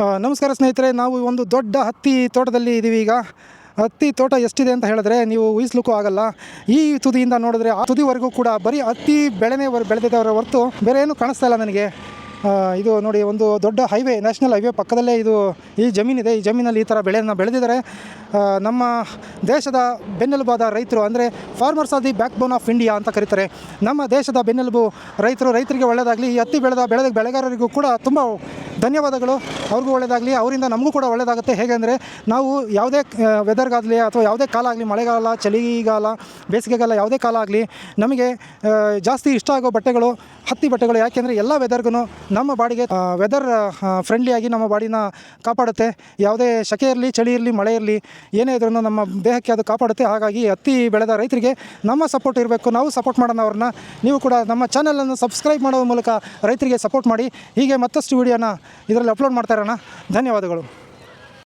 ನಮಸ್ಕಾರ ಸ್ನೇಹಿತರೆ, ನಾವು ಒಂದು ದೊಡ್ಡ ಹತ್ತಿ ತೋಟದಲ್ಲಿ ಇದ್ದೀವಿ ಈಗ. ಹತ್ತಿ ತೋಟ ಎಷ್ಟಿದೆ ಅಂತ ಹೇಳಿದ್ರೆ ನೀವು ಊಹಿಸ್ಲಿಕ್ಕೂ ಆಗಲ್ಲ. ಈ ತುದಿಯಿಂದ ನೋಡಿದ್ರೆ ಆ ತುದಿವರೆಗೂ ಕೂಡ ಬರೀ ಹತ್ತಿ ಬೆಳೆನೇ ವರ್- ಬೆಳೆದಿದ್ದವರ ಹೊರತು ಬೇರೆ ಏನು ಕಾಣಿಸ್ತಾ ಇಲ್ಲ ನನಗೆ. ಇದು ನೋಡಿ, ಒಂದು ದೊಡ್ಡ ಹೈವೇ ನ್ಯಾಷನಲ್ ಹೈವೇ ಪಕ್ಕದಲ್ಲೇ ಇದು ಈ ಜಮೀನಿದೆ. ಈ ಜಮೀನಲ್ಲಿ ಈ ಥರ ಬೆಳೆಯನ್ನು ಬೆಳೆದಿದ್ದಾರೆ. ನಮ್ಮ ದೇಶದ ಬೆನ್ನೆಲುಬಾದ ರೈತರು ಅಂದರೆ farmers of the backbone of India ಅಂತ ಕರೀತಾರೆ. ನಮ್ಮ ದೇಶದ ಬೆನ್ನೆಲುಬು ರೈತರು, ರೈತರಿಗೆ ಒಳ್ಳೆಯದಾಗಲಿ ಈ ಹತ್ತಿ ಬೆಳೆದ ಬೆಳೆದ ಬೆಳೆಗಾರರಿಗೂ ಕೂಡ ತುಂಬ ಧನ್ಯವಾದಗಳು. ಅವ್ರಿಗೂ ಒಳ್ಳೆಯದಾಗಲಿ ಅವರಿಂದ ನಮಗೂ ಕೂಡ ಒಳ್ಳೆಯದಾಗುತ್ತೆ ಹೇಗೆಂದರೆ ನಾವು ಯಾವುದೇ ವೆದರ್ಗಾಗಲಿ ಅಥವಾ ಯಾವುದೇ ಕಾಲ ಆಗಲಿ, ಮಳೆಗಾಲ, ಚಳಿಗಾಲ, ಬೇಸಿಗೆಗಾಲ ಯಾವುದೇ ಕಾಲ ಆಗಲಿ, ನಮಗೆ ಜಾಸ್ತಿ ಇಷ್ಟ ಆಗೋ ಬಟ್ಟೆಗಳು, ಹತ್ತಿ ಬಟ್ಟೆಗಳು ಯಾಕೆಂದರೆ ಎಲ್ಲ ವೆದರ್ಗೂ ನಮ್ಮ ಬಾಡಿಗೆ ವೆದರ್ ಫ್ರೆಂಡ್ಲಿಯಾಗಿ ನಮ್ಮ ಬಾಡಿನ ಕಾಪಾಡುತ್ತೆ. ಯಾವುದೇ ಸೆಕೆ ಇರಲಿ, ಚಳಿ ಇರಲಿ, ಮಳೆ ಇರಲಿ, ಏನೇ ಇದ್ರೂ ನಮ್ಮ ದೇಹಕ್ಕೆ ಅದು ಕಾಪಾಡುತ್ತೆ. ಹಾಗಾಗಿ ಹತ್ತಿ ಬೆಳೆದ ರೈತರಿಗೆ ನಮ್ಮ ಸಪೋರ್ಟ್ ಇರಬೇಕು. ನಾವು ಸಪೋರ್ಟ್ ಮಾಡೋಣ ಅವ್ರನ್ನ. ನೀವು ಕೂಡ ನಮ್ಮ ಚಾನಲನ್ನು ಸಬ್ಸ್ಕ್ರೈಬ್ ಮಾಡೋ ಮೂಲಕ ರೈತರಿಗೆ ಸಪೋರ್ಟ್ ಮಾಡಿ. ಹೀಗೆ ಮತ್ತಷ್ಟು ವಿಡಿಯೋನ ಇದರಲ್ಲಿ ಅಪ್ಲೋಡ್ ಮಾಡ್ತಾ ಇರೋಣ. ಧನ್ಯವಾದಗಳು.